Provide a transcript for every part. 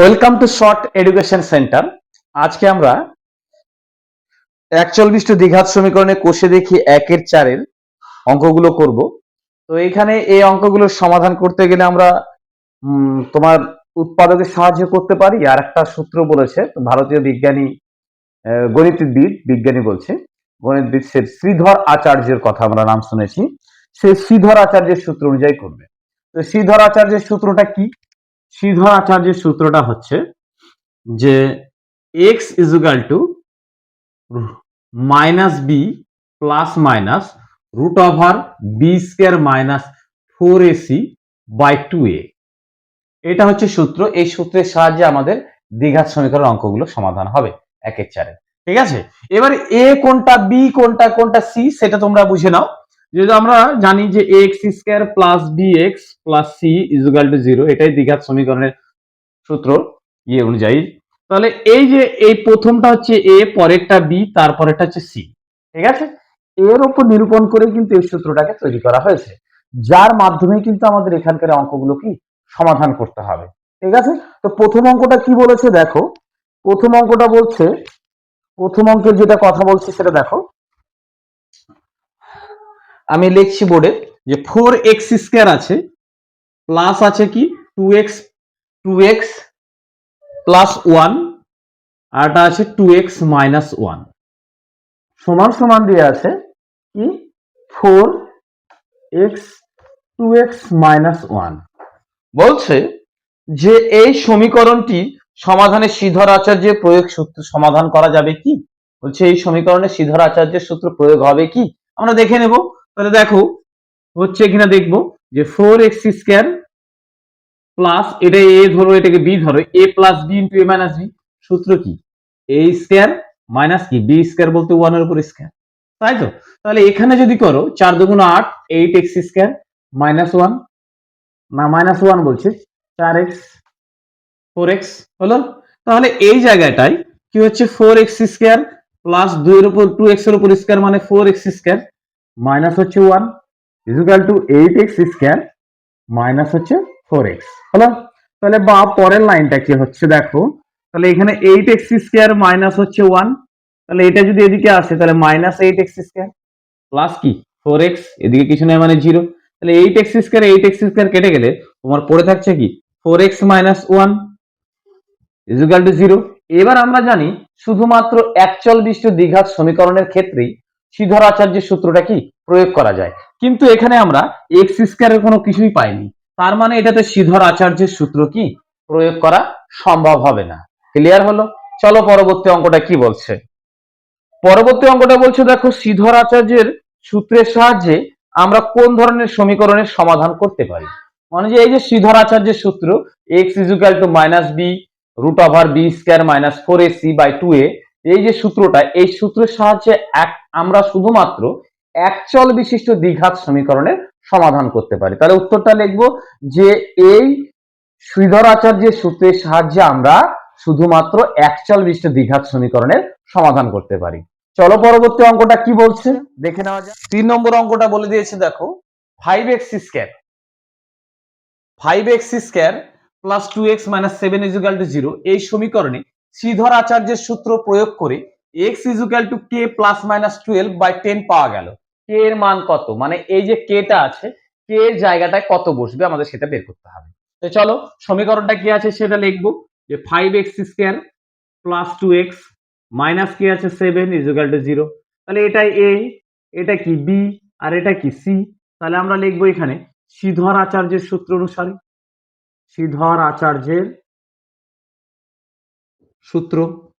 Welcome to short education centre আজকে আমরা একচল্লিশটি দ্বিঘাত সমীকরণে কষে দেখি একের চারের অঙ্কগুলো করব। তো এখানে এই অঙ্কগুলোর সমাধান করতে গেলে আমরা তোমার উৎপাদকের সাহায্য করতে পারি। আর একটা সূত্র বলেছে, ভারতীয় বিজ্ঞানী গণিতবিদ, বিজ্ঞানী বলছে, গণিতবিদ সে শ্রীধর আচার্যের কথা আমরা নাম শুনেছি। সে শ্রীধর আচার্যের সূত্র অনুযায়ী করবে। তো শ্রীধর আচার্যের সূত্রটা কি? শ্রীধর আচার্যের সূত্রটা হচ্ছে যে x equal to minus b plus minus root over b square minus four a c by two a এটা হচ্ছে সূত্র, এই সূত্রের সাহায্যে আমাদের দ্বিঘাত সমীকরণ অঙ্কগুলো সমাধান হবে একের চারে। ঠিক আছে? এবার এ কোনটা বি কোনটা কোনটা সি সেটা তোমরা বুঝে নাও। যেহেতু আমরা জানি যে x square plus b x plus c equal to zero এটাই দ্বিঘাত সমীকরণের সূত্র ইয়ে অনুযায়ী। তাহলে এই যে এই প্রথমটা হচ্ছে এ পরেরটা বি তারপরেরটা হচ্ছে সি ঠিক আছে? এর উপর নিরূপণ করে কিন্তু এই সূত্রটাকে তৈরি করা হয়েছে। যার মাধ্যমে কিন্তু আমাদের এখানকার অঙ্কগুলো কি সমাধান করতে হবে, ঠিক আছে? তো প্রথম অঙ্কটা কি বলেছে দেখো? প্রথম অঙ্কটা বলছে, প্রথম অঙ্কের যেটা কথা বলছে সেটা দেখো। আমি লিখছি বোর্ডে যে ফোর এক্স স্কোয়ার আছে প্লাস আছে কি? Two x two x plus one আরটা আছে টু এক্স মাইনাস ওয়ান সমান সমান দিয়ে আছে কি? Four x two x minus one বলছে যে এই সমীকরণটি সমাধানে শ্রীধর আচার্যের প্রয়োগ সূত্র সমাধান করা যাবে কি? বলছে এই সমীকরণে শ্রীধর আচার্যের সূত্র প্রয়োগ হবে কি? আমরা দেখে নেব। তাহলে দেখো, হচ্ছে কিনা দেখব যে ফোর এক্স স্কোয়ার প্লাস এটা এ ধরো, এটাকে বি ধরো a plus b into a minus b সূত্র কি? এ স্কোয়ার মাইনাস কি? বি স্কোয়ার বলতে ওয়ানের উপর স্কোয়ার তাই তো? তাহলে এখানে যদি করো, চার দুগুণ আট eight x square minus one না মাইনাস ওয়ান বলছে, চার এক্স ফোর এক্স হলো? তাহলে এই জায়গাটায় কি হচ্ছে? ফোর এক্স স্কোয়ার প্লাস দুইয়ের উপর টু এক্সের উপর স্কোয়ার মানে ফোর এক্স স্কোয়ার মাইনাস হচ্ছে one is equal to eight x square minus হচ্ছে ফোর এক্স হলো? তাহলে বা পরের লাইনটা কি হচ্ছে দেখো, তাহলে এখানে এইট এক্স স্কোয়ার মাইনাস হচ্ছে ওয়ান তাহলে এটা যদি এদিকে আসে, তাহলে minus eight x square plus কি? ফোর এক্স এদিকে কিছু নয় মানে জিরো তাহলে eight x square eight x square কেটে গেলে তোমার পড়ে থাকছে কি? Four x minus one is equal to zero এবার আমরা জানি শুধুমাত্র একচল বিষ্ট দ্বিঘাত সমীকরণের ক্ষেত্রেই শ্রীধর আচার্যের সূত্রটা কি? প্রয়োগ করা যায়। কিন্তু এখানে আমরা এক্স স্কোয়ারের কোনো কিছুই পাইনি। তার মানে এটাতে শ্রীধর আচার্যের সূত্র কি? প্রয়োগ করা সম্ভব হবে না। ক্লিয়ার হলো? চলো পরবর্তী অঙ্কটা কি বলছে? পরবর্তী অঙ্কটা বলছে, দেখো শ্রীধর আচার্যের সূত্রের সাহায্যে আমরা কোন ধরনের সমীকরণের সমাধান করতে পারি? মানে যে এই যে শ্রীধর আচার্যের সূত্র x is equal to minus b root over b square minus four a c by two a এই যে সূত্রটা, এই সূত্রের সাহায্যে এক, আমরা শুধুমাত্র একচল বিশিষ্ট দ্বিঘাত সমীকরণের সমাধান করতে পারি। তাহলে উত্তরটা লিখব যে এই শ্রীধর আচার্যের সূত্রের সাহায্যে আমরা শুধুমাত্র একচল বিশিষ্ট দ্বিঘাত সমীকরণের সমাধান করতে পারি। চলো পরবর্তী অঙ্কটা কি বলছে? দেখে নেওয়া যাক। তিন নম্বর অঙ্কটা বলে দিয়েছে, দেখো five x square five x square plus two x minus seven is equal to zero এই সমীকরণে শ্রীধর আচার্যের সূত্র প্রয়োগ করে x is equal to k plus minus twelve by ten পাওয়া গেল। কে এর মান কত? মানে এই যে কেটা আছে কে এর জায়গাটায় কত বসবে আমাদের সেটা বের করতে হবে। তো চলো, সমীকরণটা কি আছে সেটা লিখব। যে five x square plus two x minus কি আছে সেভেন ইজুকাল টু জিরো তাহলে এটা এ এটা কি বি আর এটা কি সি তাহলে আমরা লিখব এখানে শ্রীধর আচার্যের সূত্র অনুসারে। শ্রীধর আচার্যের সূত্র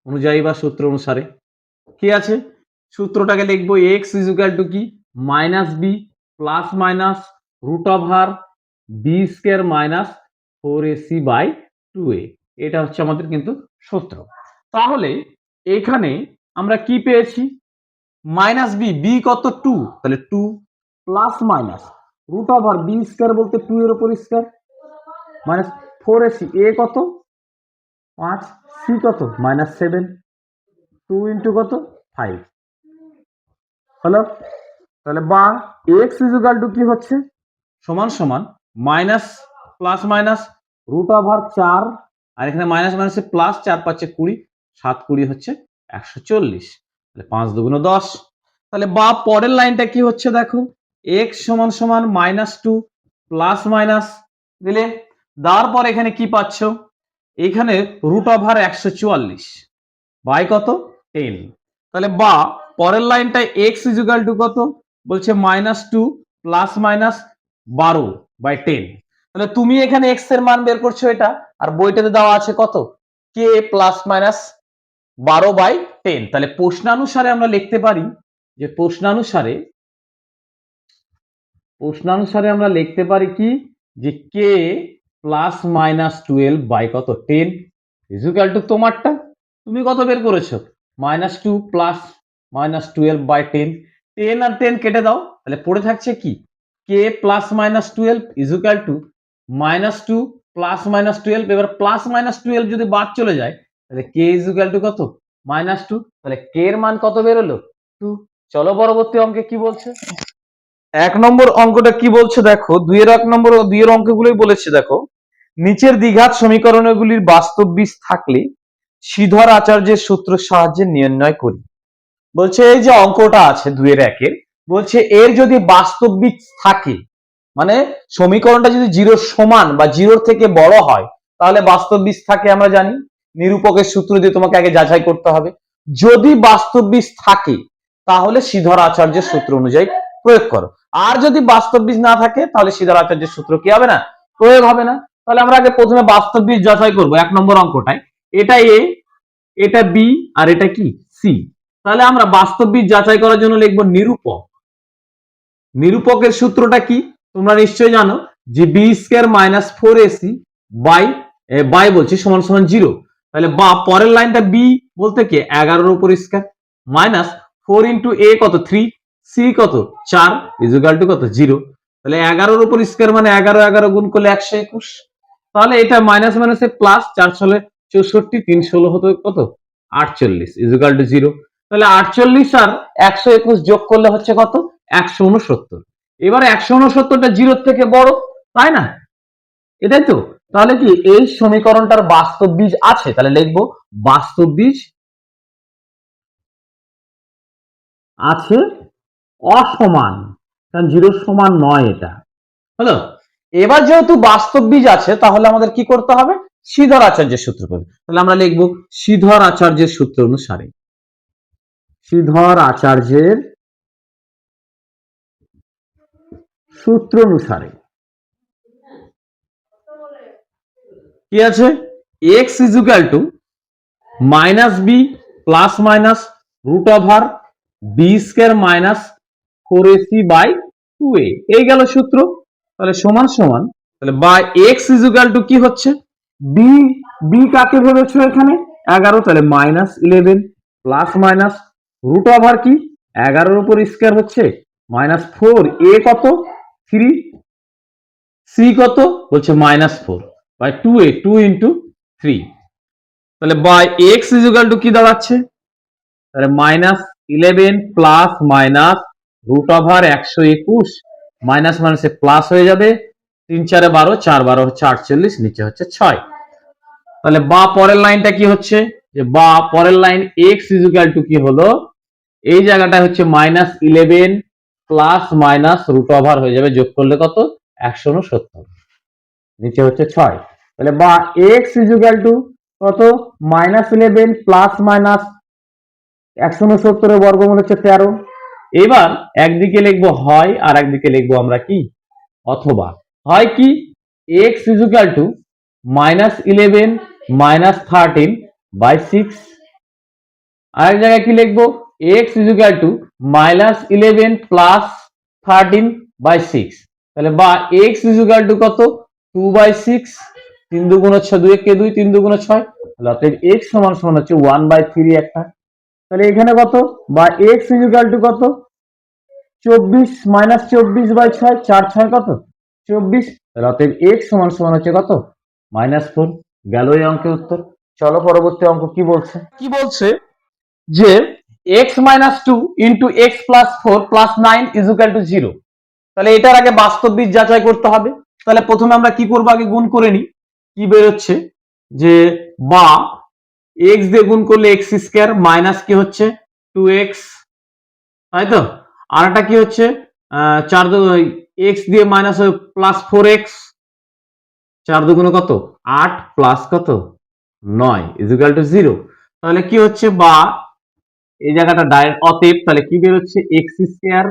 অনুযায়ী বা সূত্র অনুসারে। কি আছে? সূত্রটাকে লিখব এক্স ইজুকাল টু কি? Minus b plus minus root over b square minus four a c by two a এটা হচ্ছে আমাদের কিন্তু সূত্র। তাহলে এখানে আমরা কি পেয়েছি? মাইনাস বি বি কত? টু তাহলে two plus minus root over b square বলতে টু এর উপর square minus four a c a কত? পাঁচ। সি কত? মাইনাস সেভেন টু ইন্টু কত? ফাইভ হলো? তাহলে বা এক্স ইজুকাল টু কি হচ্ছে? সমান সমান minus plus minus root over চার। আর এখানে মাইনাস মাইনাসে প্লাস চার পাঁচে কুড়ি, সাত কুড়ি হচ্ছে একশো চল্লিশ। তাহলে পাঁচ দুগুণ দশ। তাহলে বা পরের লাইনটা কি হচ্ছে দেখো? এক্স সমান সমান মাইনাস টু প্লাস মাইনাস দিলে? তারপর এখানে কি পাচ্ছ? এখানে রুট ওভার একশো চুয়াল্লিশ। বাই কত? টেন তাহলে বা, পরের লাইনটা এক্স ইজুগাল টু কত? বলছে মাইনাস টু প্লাস মাইনাস বারো বাই টেন তাহলে তুমি এখানে এক্সের মান বের করছ এটা, আর বইটাতে দেওয়া আছে কত? কে প্লাস মাইনাস বারো বাই টেন তাহলে প্রশ্নানুসারে আমরা লিখতে পারি যে প্রশ্নানুসারে প্রশ্নানুসারে আমরা লিখতে পারি কি? যে k plus minus twelve by কত? টেন ইজুকাল টু তোমারটা? তুমি কত বের করেছ? Minus two plus minus twelve by ten ten R ten কেটে দাও। তাহলে পড়ে থাকছে কি? K plus minus twelve is equal to minus two plus minus twelve এবার প্লাস মাইনাস টুয়েলভ যদি বাদ চলে যায়, তাহলে কে ইজুকাল টু কত? মাইনাস টু তাহলে কে এর মান কত বেরোলো টু চলো পরবর্তী অঙ্কে কি বলছে? এক নম্বর অঙ্কটা কি বলছে দেখো? দুইয়ের এক নম্বর দুইয়ের অঙ্কগুলোই বলেছে দেখো। নিচের দ্বিঘাত সমীকরণগুলির বাস্তব বীজ থাকলে শ্রীধর আচার্যের সূত্রের সাহায্যে নির্ণয় করি। বলছে, এই যে অঙ্কটা আছে দুইয়ের একের, বলছে এর যদি বাস্তব বীজ থাকে মানে সমীকরণটা যদি জিরোর সমান বা জিরোর থেকে বড় হয়, তাহলে বাস্তব বীজ থাকে আমরা জানি। নিরূপকের সূত্র দিয়ে তোমাকে আগে যাচাই করতে হবে। যদি বাস্তব বীজ থাকে, তাহলে শ্রীধর আচার্যের সূত্র অনুযায়ী প্রয়োগ করো। আর যদি বাস্তব বীজ না থাকে, তাহলে শ্রীধর আচার্যের সূত্র কি হবে না? প্রয়োগ হবে না। তাহলে আমরা আগে প্রথমে বাস্তব বীজ যাচাই করব, এক নম্বর অঙ্কটায়। এটা এ, এটা বি, আর এটা কি? সি। তাহলে আমরা বাস্তব বীজ যাচাই করার জন্য লিখব নিরূপক। নিরূপকের সূত্রটা কি? তোমরা নিশ্চয়ই জানো যে b square minus four a c by by বলছি, সমান সমান জিরো। তাহলে বা, পরের লাইনটা বি বলতে কি? এগারোর উপর square. Minus four into a কত? থ্রি। সি কত? চার। ইজুগাল টু কত? জিরো। তাহলে এগারোর উপর স্কোয়ার মানে এগারো এগারো গুণ করলে একশো একুশ। তাহলে এটা মাইনাস মাইনাসে প্লাস চার ছলে চৌষট্টি, তিন ষোলো হতো কত? আটচল্লিশ ইজুগাল টু জিরো তাহলে আটচল্লিশ আর একশো একুশ যোগ করলে হচ্ছে কত? একশো উনসত্তর। এবার একশো উনসত্তরটা জিরোর থেকে বড়, তাই না? এটাই তো। তাহলে কি এই সমীকরণটার বাস্তব বীজ আছে? তাহলে লিখব বাস্তব বীজ আছে অসমান। কারণ জিরোর সমান নয় এটা। হলো? এবার যেহেতু বাস্তব বীজ আছে, তাহলে আমাদের কি করতে হবে? শ্রীধর আচার্যের সূত্র তাহলে আমরা লিখব শ্রীধর আচার্যের সূত্র অনুসারে। শ্রীধর আচার্যের সূত্র অনুসারে। কি আছে? X is equal to minus b plus minus root over b square minus four a c by two a এই গেল সূত্র। তাহলে সমান সমান, তাহলে বাই এক্স ইজুকাল টু কি হচ্ছে? বি বি কাকে ভেবেছো এখানে? এগারো, তাহলে minus eleven plus minus root over কি? এগারোর উপর স্কোয়ার হচ্ছে মাইনাস ফোর এ কত? থ্রি সি কত? বলছে minus four by two a two into three তাহলে by x is equal to কি দাঁড়াচ্ছে? তাহলে minus eleven plus minus root over একশো একুশ মাইনাস মাইনাসে প্লাস হয়ে যাবে। তিন চারে বারো, চার বারো হচ্ছে আটচল্লিশ, নিচে হচ্ছে ছয়। তাহলে বা পরের লাইনটা কি হচ্ছে? যে বা পরের লাইন এক্স ইজুকাল টু কি হলো? এই জায়গাটা হচ্ছে minus eleven plus minus root over হয়ে যাবে, যোগ করলে কত? একশো উনসত্তর। নিচে হচ্ছে ছয়। তাহলে বা এক্স ইজুকাল টু কত? মাইনাস ইলেভেন প্লাস মাইনাস একশো উনসত্তরের বর্গমূল হচ্ছে তেরো। এবার একদিকে লিখব হয় আর একদিকে লিখব আমরা কি? অথবা। হয় কি? X is equal to minus eleven minus thirteen by six আরেক জায়গায় কি লিখব? X is equal to minus eleven plus thirteen by six তাহলে বা এক্স ইজুকাল টু কত? টু বাই সিক্স তিন দুগুণ হচ্ছে দুই কে দুই, তিন দুগুণ ছয়। তাহলে অতএব এক্স সমান সমান হচ্ছে ওয়ান বাই থ্রি একটা। তাহলে এখানে কত? বা এক্স ইজুকাল টু কত? চব্বিশ মাইনাস চব্বিশ বাই ছয়, চার ছয় কত? চব্বিশ। তাহলে অতএব এক্স সমান সমান হচ্ছে কত? মাইনাস ফোর গেল এই অঙ্কের উত্তর। চলো পরবর্তী অঙ্ক কি বলছে? কি বলছে? যে x minus two into x plus four plus nine is equal to zero তাহলে এটার আগে বাস্তব বীজ যাচাই করতে হবে। তাহলে প্রথমে আমরা কি করব? আগে গুণ করে নিই। কি বেরোচ্ছে? যে বা এক্স দিয়ে গুণ করলে এক্স স্কোয়ার মাইনাস কি হচ্ছে? টু এক্স তাই তো? আর একটা কি হচ্ছে? চার এক্স দিয়ে মাইনাস প্লাস ফোর এক্স চার দুগুণে কত? আট প্লাস কত? নয় ইজিক্যাল টু জিরো তাহলে কি হচ্ছে? বা এই জায়গাটা ডাইরেক্ট অতএব তাহলে কি বেরোচ্ছে এক্স স্কোয়ার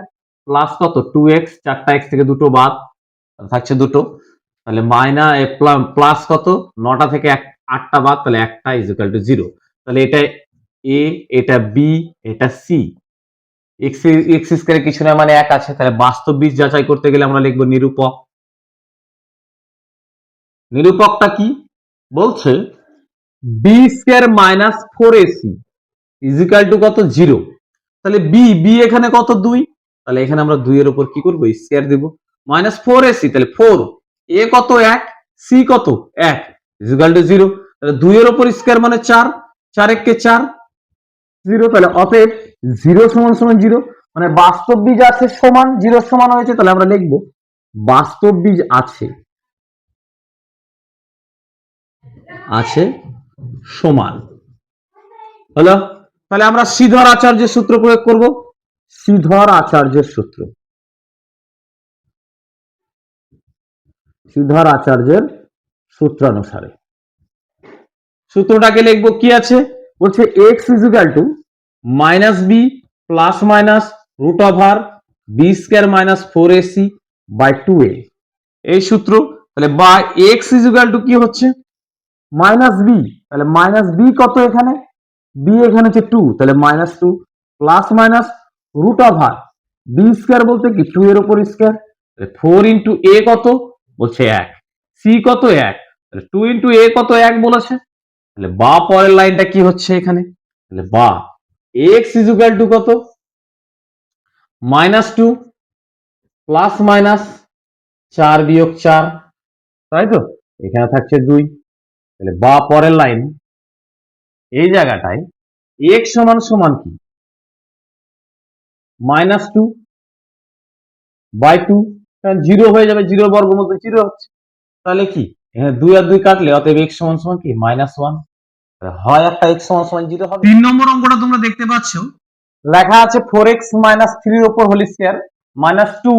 প্লাস কত? টু এক্স চারটা এক্স থেকে দুটো বাদ, থাকছে দুটো। তাহলে মাইনা প্লাস কত? নটা থেকে এক আটটা বাদ, তাহলে একটা ইজিক্যাল টু জিরো তাহলে এটা এ এটা বি এটা সি এক্স এক্স স্কোয়ারে কিছু না মানে এক আছে। তাহলে বাস্তব বীজ যাচাই করতে গেলে আমরা লিখব নিরূপক। নিরূপকটা কি? বলছে b square minus four a c is equal to কত? জিরো তাহলে বি বি এখানে কত? দুই। তাহলে এখানে আমরা দুইয়ের উপর কি করব? স্কোয়ার দিব। মাইনাস ফোর এসি তাহলে ফোর এ কত? এক। সি কত? এক। ইজিক্যাল টু উপর স্কোয়ার মানে বাস্তব বীজ আছে সমান জিরো সমান হয়েছে, তাহলে আমরা লিখব বাস্তব বীজ আছে আছে সমান। হলো? তাহলে আমরা শ্রীধর আচার্যের সূত্র প্রয়োগ করব। শ্রীধর আচার্যের সূত্র। শ্রীধর আচার্যের সূত্রানুসারে। সূত্রটাকে লিখব কি আছে? বলছে x is equal to minus b plus minus root over b square minus four a c by two a এই সূত্র, তাহলে বা এক্স ইজিক্যাল টু কি হচ্ছে? মাইনাস বি তাহলে মাইনাস বি কত এখানে? বি এখানে হচ্ছে টু তাহলে minus two plus minus root over b square বলতে কি? টু এর উপর স্কোয়ার ফোর ইন্টু এ কত? বলছে এক। সি কত? এক। তাহলে টু ইন্টু এ কত এক বলেছে তাহলে বা পরের লাইনটা কি হচ্ছে এখানে? তাহলে বা। এক্স ইজুকাল টু কত? মাইনাস টু প্লাস মাইনাস চার বিয়োগ চার, তাই তো? এখানে থাকছে দুই। তাহলে বা পরের লাইন, এই জায়গাটায় এক্স সমান সমান কি? Minus two by two zero হয়ে যাবে জিরো বর্গমূল তো জিরো হচ্ছে। তাহলে কি? এখানে দুই আর দুই কাটলে অতএব এক্স সমান সমান কি? মাইনাস ওয়ান হয় একটা এক্স সমান সমান জিরো হবে। তিন নম্বর অঙ্কটা তোমরা দেখতে পাচ্ছ। লেখা আছে ফোর এক্স মাইনাস থ্রির ওপর whole square minus two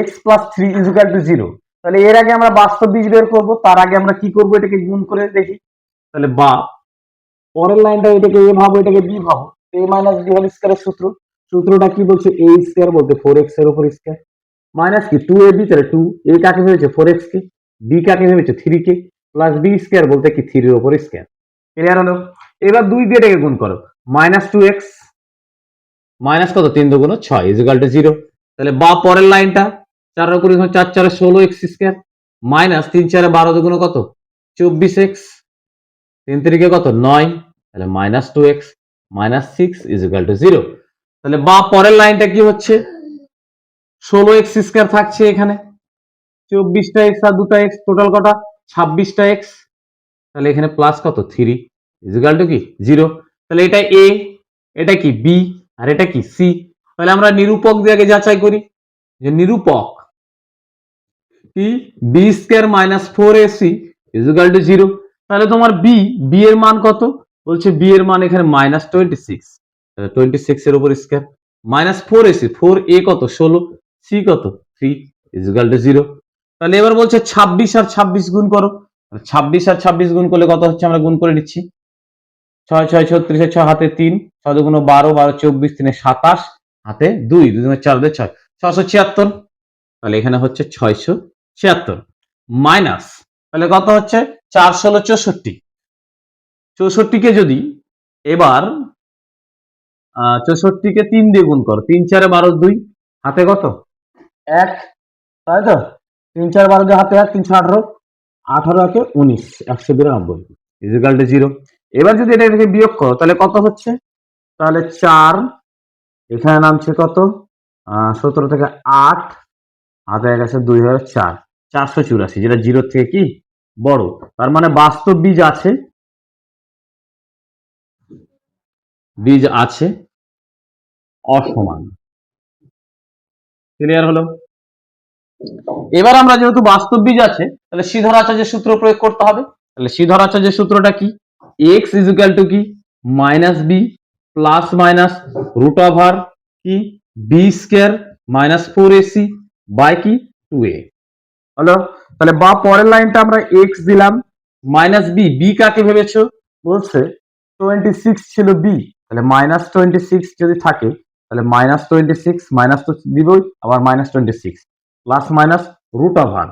x plus three is equal to zero তাহলে এর আগে আমরা বাস্তব বীজ বের করব তার আগে আমরা কি করব এটাকে গুণ করে দেখি। তাহলে বা পরের লাইনটা এটাকে এ ভাবো এটাকে বি ভাবো। এ মাইনাস বি হোল স্কোয়ারের সূত্র। সূত্রটা কি বলছে? এ স্কোয়ার বলতে ফোর এক্সের উপর স্কোয়ার মাইনাস কি? টু এ বি তাহলে টু এ কাকে ভেবেছে ফোর এক্স কে। বি কাকে ভেবেছে থ্রি কে প্লাস বি স্কোয়ার বলতে কি? থ্রির উপর স্কোয়ার ক্লিয়ার হলো? এবার দুই দিয়ে এটাকে গুণ করো। মাইনাস টু এক্স মাইনাস কত? তিন দুগুণ ছয় ইজিকাল টু জিরো তাহলে বা পরের লাইনটা, চার করে চার, চারে ষোলো এক্স স্কোয়ার মাইনাস তিন চারে বারো দুগুণ কত? চব্বিশ এক্স তিন তিরিকে কত? নয়। তাহলে minus two x minus six is equal to zero তাহলে বা পরের লাইনটা কি হচ্ছে? ষোলো এক্স স্কোয়ার থাকছে এখানে। চব্বিশটা এক্স আর দুটা এক্স টোটাল কটা? ছাব্বিশটা এক্স তাহলে এখানে প্লাস কত? থ্রি ইজিক্যাল টু কি? জিরো তাহলে এটা এ এটা কি বি আর এটা কি সি তাহলে আমরা নিরূপক দিয়ে আগে যাচাই করি। যে নিরূপক কি? B square minus four a c is equal to zero তাহলে তোমার বি বি এর মান কত? বলছে বি এর মান এখানে minus twenty six twenty six এর উপর square minus four a c four a কত? ষোলো। সি কত? থ্রি ইজিক্যাল টু জিরো তাহলে এবার বলছে ছাব্বিশ আর ছাব্বিশ গুণ করো। ছাব্বিশ আর ছাব্বিশ গুণ করলে কত হচ্ছে? আমরা গুণ করে নিচ্ছি। ছয় ছয়, ছত্রিশ, ছয়, হাতে তিন, ছয় দুগুণ বারো বারো, চব্বিশ, তিনে সাতাশ, হাতে দুই দুগুণে চার, দুই, ছয়। ছশো ছিয়াত্তর। তাহলে এখানে হচ্ছে ছয়শো ছিয়াত্তর। মাইনাস, তাহলে কত হচ্ছে? চার ষোলো চৌষট্টি। চৌষট্টিকে যদি এবার চৌষট্টিকে তিন দিয়ে গুণ করো, তিন, চারে বারো, দুই, হাতে কত? এক, তাই তো? তিন চার বারো দিয়ে হাতে এক তিনশো আঠারো। আঠারো একে উনিশ, একশো বিরানব্বই। ইজিক্যাল টু জিরো এবার যদি এটা থেকে বিয়োগ করো, তাহলে কত হচ্ছে? তাহলে চার, এখানে নামছে কত? সতেরো থেকে আট, হাতে এক আছে দুই হাজার চার। চারশো চুরাশি, যেটা জিরো থেকে কি? বড়। তার মানে বাস্তব বীজ আছে। বীজ আছে অসমান। ক্লিয়ার হলো? এবার আমরা যেহেতু বাস্তব বীজ আছে, তাহলে শ্রীধর আচার্যের সূত্র প্রয়োগ করতে হবে। তাহলে ধরার যে সূত্রটা কি? এক্স ইজ ইকুয়াল টু কি? Minus b plus minus root over কি? B square minus four a c by কি? টু এ হলো? তাহলে বা পরের লাইনটা আমরা এক্স দিলাম মাইনাস বি বি কাকে ভেবেছো? বলছে টোয়েন্টি সিক্স ছিল বি তাহলে মাইনাস টোয়েন্টি সিক্স যদি থাকে, তাহলে মাইনাস টোয়েন্টি সিক্স মাইনাস তো দিবই, আবার minus twenty six plus minus root over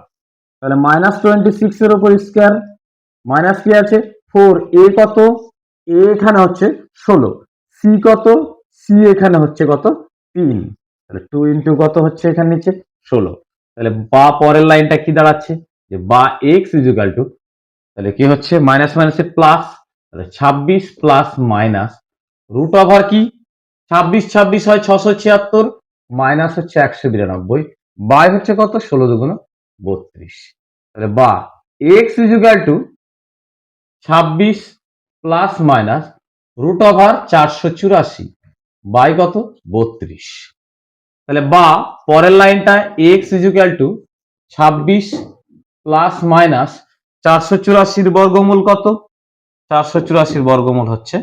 তাহলে মাইনাস টোয়েন্টি সিক্স এর উপর স্কোয়ার মাইনাস কি আছে? ফোর এ কত? এ এখানে হচ্ছে ষোলো। সি কত? সি এখানে হচ্ছে কত? তিন। তাহলে টু ইন্টু কত হচ্ছে এখানে নিচে? ষোলো। তাহলে বা পরের লাইনটা কি দাঁড়াচ্ছে? যে বা এক্স ইজুকাল টু তাহলে কি হচ্ছে? মাইনাস মাইনাসে প্লাস তাহলে ছাব্বিশ প্লাস মাইনাস রুট ওভার কি? ছাব্বিশ ছাব্বিশ হয় ছশো ছিয়াত্তর মাইনাস হচ্ছে একশো বিরানব্বই। বাই হচ্ছে কত? ষোলো দুগুণ বত্রিশ। তাহলে বা এক্স ইজুকাল টু ছাব্বিশ প্লাস মাইনাস রুট ওভার চারশো চুরাশি, বাই কত? বত্রিশ। তাহলে বা, পরের লাইনটা এক্স ইজুকাল টু ছাব্বিশ প্লাস মাইনাস চারশো চুরাশির বর্গমূল কত? চারশো চুরাশির বর্গমূল হচ্ছে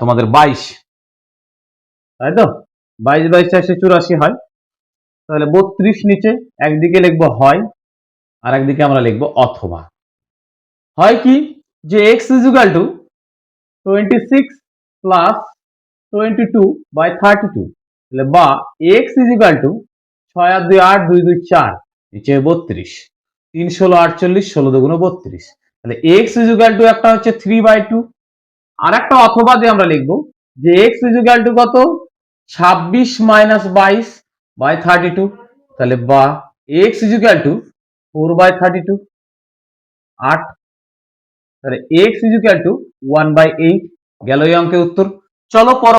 তোমাদের বাইশ। তাই তো? বাইশ বাইশ চারশো চুরাশি হয়। তাহলে বত্রিশ নিচে একদিকে লিখব হয় আর একদিকে আমরা লিখব অথবা। হয় কি? যে x is equal to twenty six plus twenty two by thirty two তাহলে বা এক্স ইজুকাল টু ছয় আর দুই, আট, দুই দুই, চার, নিচে বত্রিশ। তিন, ষোলো, আটচল্লিশ, ষোলো দুগুণ বত্রিশ। তাহলে এক্স ইজুকাল টু একটা হচ্ছে থ্রি বাই টু আর একটা অথবা দিয়ে আমরা লিখব যে এক্স ইজুকাল টু কত? ছাব্বিশ মাইনাস বাইশ বাই থার্টি টু তাহলে বা x is equal to four by thirty two আট, তাহলে x is equal to one by eight গেল অঙ্কের উত্তর। চলো পর